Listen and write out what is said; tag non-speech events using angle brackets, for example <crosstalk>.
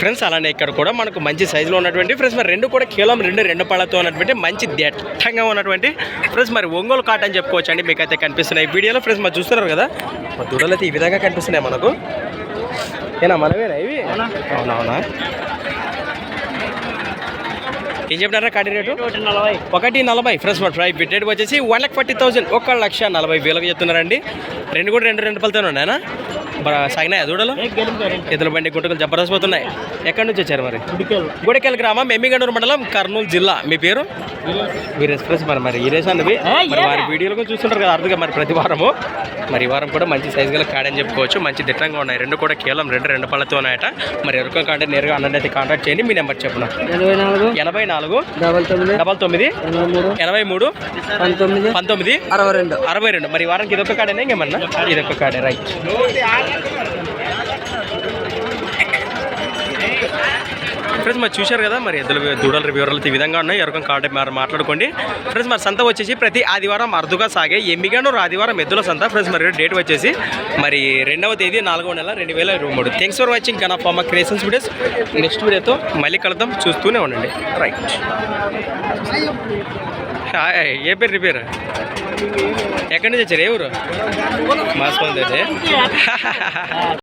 Friends అలానే ఇక్కడ కూడా మనకు మంచి సైజులో ఉన్నటువంటి ఫ్రెండ్స్ మరి రెండు కూడా కేవలం రెండు రెండు పళ్ళతో ఉన్నటువంటి మంచి దట్టంగా ఉన్నటువంటి ఫ్రెండ్స్ మరి ఒంగోలు కాట్ అని చెప్పుకోవచ్చు అండి మీకైతే కనిపిస్తున్నాయి. వీడియోలో ఫ్రెండ్స్ మరి చూస్తున్నారు కదా? మా దూడలు అయితే ఈ విధంగా కనిపిస్తున్నాయి మనకు. ఏనా మనమేనా ఇవి? అవునవునా? ఏం చెప్పినారా కడి రేటు? ఒకటి నలభై. ఫ్రెండ్స్ మరి ప్రైస్ రేట్ వచ్చేసి వన్ లాక్ ఫార్టీ థౌసండ్. ఒక లక్ష నలభై వేలకు చెప్తున్నారండి. రెండు కూడా రెండు రెండు పళ్ళతో ఉన్నాయనా? సాగినాయా దూడలు? ఎద్దుల బండి గుంటకలు జబర్దస్త్ పోతున్నాయి. ఎక్కడి నుంచి వచ్చారు మరి? గుడికెల్ గ్రామం ఎమ్మిగండూరు మండలం కర్నూలు జిల్లా. మీ పేరు? వీరేష్ ప్రెస్ మరి మరి వీరేష్ అన్నవి మరి వారి వీడియోలు కూడా చూస్తుంటారు కదా అర్థంగా మరి ప్రతి వారము. మరి ఈ వారం కూడా మంచి సైజు గల కాడని చెప్పుకోవచ్చు. మంచి దిట్టంగా ఉన్నాయి. రెండు కూడా కేవలం రెండు రెండు పళ్ళతో ఉన్నాయట. మరి ఎవరికో కాంటే నేరుగా అన్నది అయితే కాంటాక్ట్ చేయండి. మీ నెంబర్ చెప్పున ఎనభై నాలుగు. డబల్ తొమ్మిది. డబల్ తొమ్మిది. ఎనభై మూడు. పంతొమ్మిది. పంతొమ్మిది. అరవై రెండు. అరవై రెండు. మరి ఈ వారానికి ఇదొక కాడేనా ఇంకేమన్నా? ఇదొక కాడే. రైట్ ఫ్రెండ్స్ మరి చూశారు కదా మరి ఎద్దుల దూడల వివరాలు ఈ విధంగా ఉన్నాయి. ఎవరికం కాబట్టి మరి మాట్లాడుకోండి. ఫ్రెండ్స్ మరి సంత వచ్చేసి ప్రతి ఆదివారం అరుదుగా సాగే ఎమ్మిగాను ఆదివారం ఎద్దుల సంత. ఫ్రెండ్స్ మరి డేట్ వచ్చేసి మరి రెండవ తేదీ నాలుగవ నెల రెండు వేల ఇరవై మూడు. థ్యాంక్స్ ఫర్ వాచింగ్ కనా ఫార్మా క్రియేషన్స్ వీడియోస్ నెక్స్ట్ వీడియోతో మళ్ళీ కలుద్దాం. చూస్తూనే ఉండండి. రైట్ హాయ్ ఏ పేరు రిపేర్? ఎక్కడి నుంచి వచ్చారు? ఏ ఊరు? మాస్పంది <laughs>